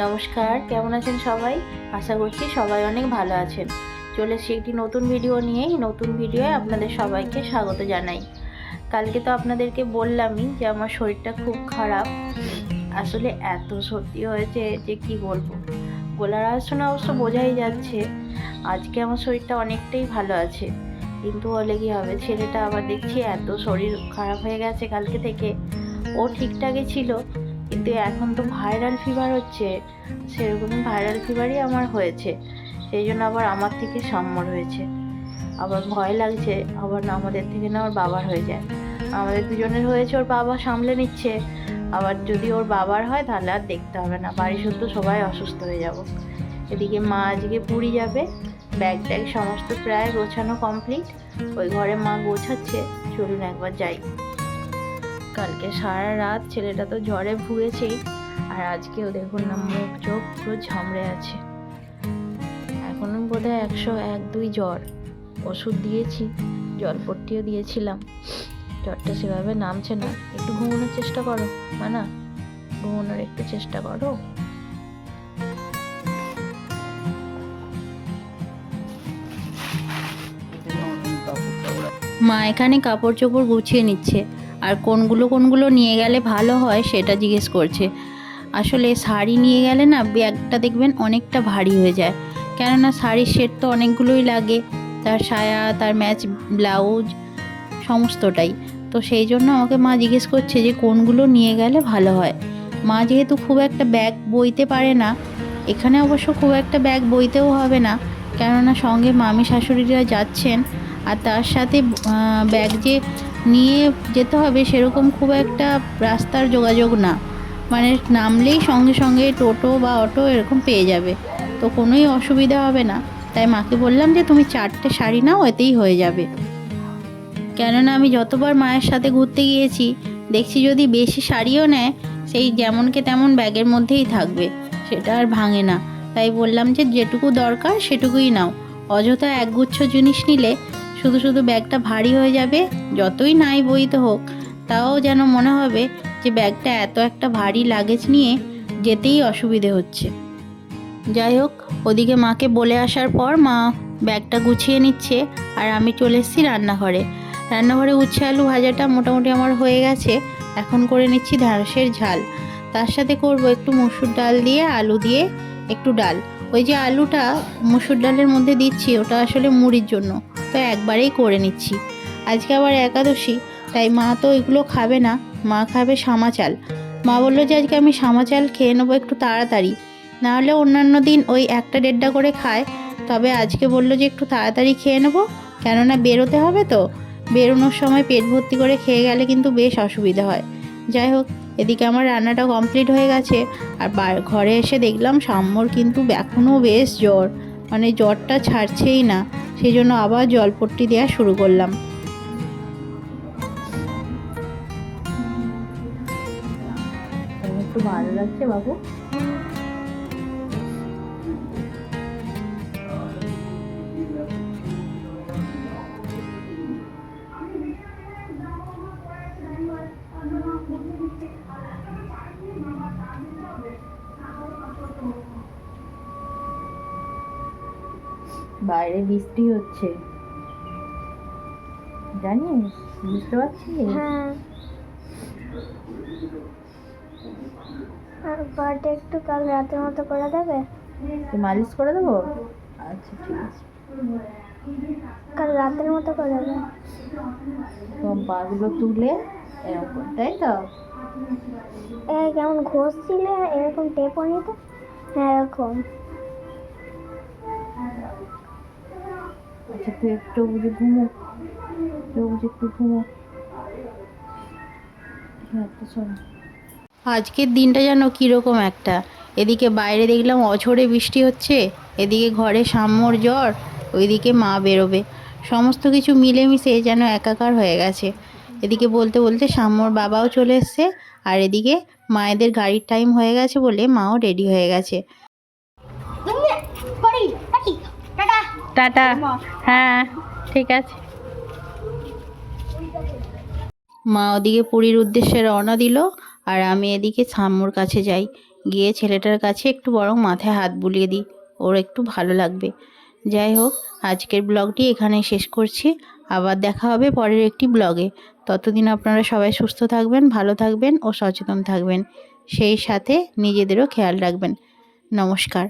নমস্কার, কেমন আছেন সবাই? আশা করছি সবাই অনেক ভালো আছেন। চলে এসেছি একটি নতুন ভিডিও নিয়েই নতুন ভিডিওয়ে আপনাদের সবাইকে স্বাগত জানাই। কালকে তো আপনাদেরকে বললামই যে আমার শরীরটা খুব খারাপ। আসলে এত সর্দি হয়েছে যে কি বলব? আওয়াজ শুনে অবশ্য বোঝাই যাচ্ছে, আজকে আমার শরীরটা অনেকটাই ভালো আছে। কিন্তু হলে কি হবে? ছেলেটা আবার দেখছি এত শরীর খারাপ হয়ে গেছে কালকে থেকে। ও ঠিকঠাকই ছিল কিন্তু এখন তো ভাইরাল ফিভার হচ্ছে, সেরকমই ভাইরাল ফিভারই আমার হয়েছে। সেই জন্য আবার আমার থেকে সাম্যর হয়েছে। আবার ভয় লাগছে, আবার না আমাদের থেকে না ওর বাবার হয়ে যায়। আমাদের দুজনের হয়েছে, ওর বাবা সামলে নিচ্ছে। আবার যদি ওর বাবার হয়, তাহলে আর দেখতে হবে না। বাড়ি শুদ্ধ সবাই অসুস্থ হয়ে যাব। এদিকে মা আজকে পুরী যাবে। ব্যাগ ট্যাগ সমস্ত প্রায় গোছানো কমপ্লিট ওই ঘরে মা গোছাচ্ছে। চলুন একবার যাই। কালকে সারা রাত ছেলেটা তো জ্বরে ভুগেছেই। আর আজকেও দেখুন না মুখ চোখ পুরো ঝামড়ে আছে। এখনও বোধহয় একশো এক দুই জ্বর। ওষুধ দিয়েছি জলপট্টিও দিয়েছিলাম। জ্বরটা সেভাবে নামছে না। একটু ঘুমানোর চেষ্টা করো মানা। ঘুমানোর একটু চেষ্টা করো। মা এখানে কাপড় চোপড় গুছিয়ে নিচ্ছে। আর কোনগুলো কোনগুলো নিয়ে গেলে ভালো হয় সেটা জিজ্ঞেস করছে। আসলে শাড়ি নিয়ে গেলে না ব্যাগটা দেখবেন অনেকটা ভারী হয়ে যায়। কেননা শাড়ির সেট তো অনেকগুলোই লাগে, তার সায়া, তার ম্যাচ ব্লাউজ, সমস্তটাই। তো সেই জন্য আমাকে মা জিজ্ঞেস করছে যে কোনগুলো নিয়ে গেলে ভালো হয়। মা যেহেতু খুব একটা ব্যাগ বইতে পারে না, এখানে অবশ্য খুব একটা ব্যাগ বইতেও হবে না, কেননা সঙ্গে মামি শাশুড়িরা যাচ্ছেন, আর তার সাথে ব্যাগ যে নিয়ে যেতে হবে সেরকম খুব একটা রাস্তার যোগাযোগ না। মানে নামলেই সঙ্গে সঙ্গে টোটো বা অটো এরকম পেয়ে যাবে। তো কোনোই অসুবিধা হবে না। তাই মাকে বললাম যে, তুমি চারটে শাড়ি নাও, এতেই হয়ে যাবে। কেননা আমি যতবার মায়ের সাথে ঘুরতে গিয়েছি, দেখছি যদি বেশি শাড়িও নেয়, সেই যেমনকে তেমন ব্যাগের মধ্যেই থাকবে। সেটা আর ভাঙে না। তাই বললাম যে, যেটুকু দরকার সেটুকুই নাও। অযথা একগুচ্ছ জিনিস নিলে শুধু শুধু ব্যাগটা ভারী হয়ে যাবে, যতই নাই বইতে হোক, তাও যেন মনে হবে যে ব্যাগটা এত একটা ভারী লাগেজ নিয়ে যেতেই অসুবিধে হচ্ছে। যাই হোক, ওদিকে মাকে বলে আসার পর মা ব্যাগটা গুছিয়ে নিচ্ছে আর আমি চলে এসেছি রান্নাঘরে। রান্নাঘরে উচ্ছে আলু ভাজাটা মোটামুটি আমার হয়ে গেছে, এখন করে নিচ্ছি ঢ্যাঁড়সের ঝাল। তার সাথে করব একটু মসুর ডাল দিয়ে আলু দিয়ে একটু ডাল। ওই যে আলুটা মসুর ডালের মধ্যে দিচ্ছি, ওটা আসলে মুড়ির জন্য। তো একবারেই করে নিচ্ছি। আজকে আবার একাদশী, তাই মা তো এগুলো খাবে না। মা খাবে সামা চাল। মা বলল যে আজকে আমি সামা চাল খেয়ে নেব একটু তাড়াতাড়ি। নাহলে অন্যান্য দিন ওই একটা দেড়টা করে খায়। তবে আজকে বলল যে একটু তাড়াতাড়ি খেয়ে নেব, কেননা বেরোতে হবে তো। বেরোনোর সময় পেট ভর্তি করে খেয়ে গেলে কিন্তু বেশ অসুবিধা হয়। যাই হোক, এদিকে আমার রান্নাটা কমপ্লিট হয়ে গেছে। আর ঘরে এসে দেখলাম সাম্যর কিন্তু এখনও বেশ জ্বর। মানে জ্বরটা ছাড়ছেই না। সেই জন্য আবার জলপট্টি দেওয়া শুরু করলাম। একটু ভালো লাগছে বাবু। বাইরে বৃষ্টি হচ্ছে। জানিস বুঝতে পারছিস? হ্যাঁ। আর পাটা একটু কাল রাতের মতো করে দেবে? মালিশ করে দেবো? আচ্ছা ঠিক আছে। কাল রাতের মতো করে দেবে। তো পাগুলো তুলে এরকম তাই তো? কেমন ঘষছিলে? এরকম টেপো নিত? হ্যাঁ এরকম। তুই একটু বুঝে ঘুমো বুঝে একটু ঘুমো। হ্যাঁ আজকের দিনটা যেন কীরকম একটা। এদিকে বাইরে দেখলাম অঝরে বৃষ্টি হচ্ছে, এদিকে ঘরে সাম্যর জ্বর, ওইদিকে মা বেরোবে। সমস্ত কিছু মিলেমিশে যেন একাকার হয়ে গেছে। এদিকে বলতে বলতে সাম্যর বাবাও চলে এসছে, আর এদিকে মায়েদের গাড়ির টাইম হয়ে গেছে বলে মাও রেডি হয়ে গেছে। টাটা। হ্যাঁ ঠিক আছে। মা ওদিকে পুরীর উদ্দেশ্যে রওনা দিল আর আমি এদিকে সাম্যর কাছে যাই। গিয়ে ছেলেটার কাছে একটু বরং মাথায় হাত বুলিয়ে দিই। ওর একটু ভালো লাগবে। যাই হোক আজকের ব্লগটি এখানে শেষ করছি। আবার দেখা হবে পরের একটি ব্লগে। ততদিন আপনারা সবাই সুস্থ থাকবেন ভালো থাকবেন ও সচেতন থাকবেন। সেই সাথে নিজেদেরও খেয়াল রাখবেন। নমস্কার।